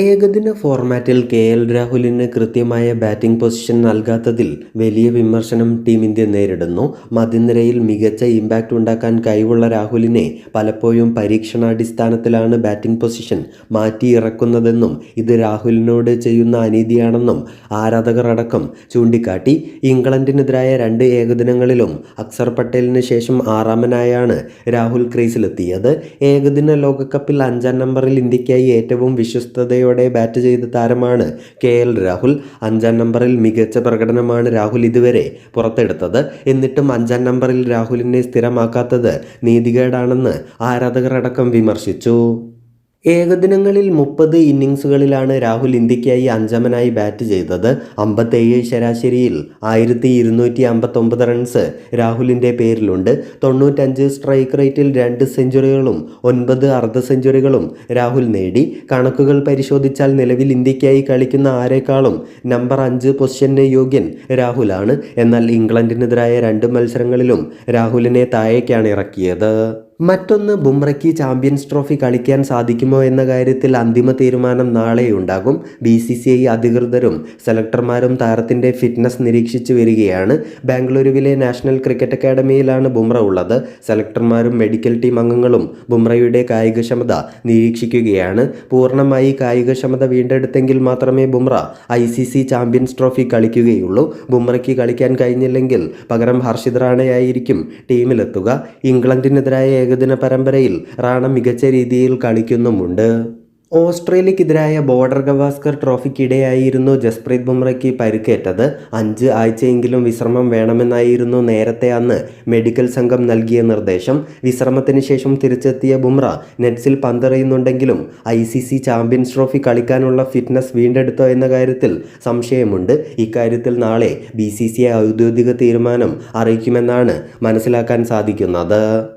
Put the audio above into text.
ഏകദിന ഫോർമാറ്റിൽ K L രാഹുലിന് കൃത്യമായ ബാറ്റിംഗ് പൊസിഷൻ നൽകാത്തതിൽ വലിയ വിമർശനം ടീം ഇന്ത്യ നേരിടുന്നു. മതിനിരയിൽ മികച്ച ഇമ്പാക്റ്റ് ഉണ്ടാക്കാൻ കഴിവുള്ള രാഹുലിനെ പലപ്പോഴും പരീക്ഷണാടിസ്ഥാനത്തിലാണ് ബാറ്റിംഗ് പൊസിഷൻ മാറ്റിയിറക്കുന്നതെന്നും ഇത് രാഹുലിനോട് ചെയ്യുന്ന അനീതിയാണെന്നും ആരാധകർ അടക്കം ചൂണ്ടിക്കാട്ടി. ഇംഗ്ലണ്ടിനെതിരായ രണ്ട് ഏകദിനങ്ങളിലും അക്സർ പട്ടേലിന് ശേഷം ആറാമനായാണ് രാഹുൽ ക്രീസിലെത്തിയത്. ഏകദിന ലോകകപ്പിൽ അഞ്ചാം നമ്പറിൽ ഇന്ത്യക്കായി ഏറ്റവും വിശ്വസ്തതയോടെ ബാറ്റ് ചെയ്ത താരമാണ് കെ എൽ രാഹുൽ. അഞ്ചാം നമ്പറിൽ മികച്ച പ്രകടനമാണ് രാഹുൽ ഇതുവരെ പുറത്തെടുത്തത്. എന്നിട്ടും അഞ്ചാം നമ്പറിൽ രാഹുലിനെ സ്ഥിരമാക്കാത്തത് നീതികേടാണെന്ന് ആരാധകർ അടക്കം വിമർശിച്ചു. ഏകദിനങ്ങളിൽ മുപ്പത് ഇന്നിങ്സുകളിലാണ് രാഹുൽ ഇന്ത്യക്കായി അഞ്ചാമനായി ബാറ്റ് ചെയ്തത്. അമ്പത്തേഴ് ശരാശരിയിൽ ആയിരത്തി ഇരുന്നൂറ്റി അമ്പത്തൊമ്പത് റൺസ് രാഹുലിന്റെ പേരിലുണ്ട്. തൊണ്ണൂറ്റഞ്ച് സ്ട്രൈക്ക് റേറ്റിൽ രണ്ട് സെഞ്ചുറികളും ഒൻപത് അർദ്ധ സെഞ്ചുറികളും രാഹുൽ നേടി. കണക്കുകൾ പരിശോധിച്ചാൽ നിലവിൽ ഇന്ത്യക്കായി കളിക്കുന്ന ആരെക്കാളും നമ്പർ അഞ്ച് പൊസിഷന് യോഗ്യൻ രാഹുലാണ്. എന്നാൽ ഇംഗ്ലണ്ടിനെതിരായ രണ്ട് മത്സരങ്ങളിലും രാഹുലിനെ താഴേക്കാണ് ഇറക്കിയത്. മറ്റൊന്ന് ബുംറയ്ക്ക് ചാമ്പ്യൻസ് ട്രോഫി കളിക്കാൻ സാധിക്കുമോ എന്ന കാര്യത്തിൽ അന്തിമ തീരുമാനം നാളെ ഉണ്ടാകും. ബി സി സി ഐ അധികൃതരും സെലക്ടർമാരും താരത്തിന്റെ ഫിറ്റ്നസ് നിരീക്ഷിച്ചു വരികയാണ്. ബാംഗ്ലൂരുവിലെ നാഷണൽ ക്രിക്കറ്റ് അക്കാഡമിയിലാണ് ബുംറ ഉള്ളത്. സെലക്ടർമാരും മെഡിക്കൽ ടീം അംഗങ്ങളും ബുംറയുടെ കായികക്ഷമത നിരീക്ഷിക്കുകയാണ്. പൂർണമായി കായികക്ഷമത വീണ്ടെടുത്തെങ്കിൽ മാത്രമേ Bumrah I C C champions trophy കളിക്കുകയുള്ളൂ. ബുംറയ്ക്ക് കളിക്കാൻ കഴിഞ്ഞില്ലെങ്കിൽ പകരം ഹർഷിത് റാണയായിരിക്കും ടീമിലെത്തുക. ഇംഗ്ലണ്ടിനെതിരായ ഏകദിന പരമ്പരയിൽ റാണ മികച്ച രീതിയിൽ കളിക്കുന്നുമുണ്ട്. ഓസ്ട്രേലിയക്കെതിരായ ബോർഡർ ഗവാസ്കർ ട്രോഫിക്കിടെയായിരുന്നു ജസ്പ്രീത് ബുംറയ്ക്ക് പരിക്കേറ്റത്. അഞ്ച് ആഴ്ചയെങ്കിലും വിശ്രമം വേണമെന്നായിരുന്നു നേരത്തെ അന്ന് മെഡിക്കൽ സംഘം നൽകിയ നിർദ്ദേശം. വിശ്രമത്തിന് ശേഷം തിരിച്ചെത്തിയ ബുംറ നെറ്റ്സിൽ പന്തെറിയുന്നുണ്ടെങ്കിലും I C C champions trophy കളിക്കാനുള്ള ഫിറ്റ്നസ് വീണ്ടെടുത്തോ എന്ന കാര്യത്തിൽ സംശയമുണ്ട്. ഇക്കാര്യത്തിൽ നാളെ ബി സി സി ഔദ്യോഗിക തീരുമാനം അറിയിക്കുമെന്നാണ് മനസ്സിലാക്കാൻ സാധിക്കുന്നത്.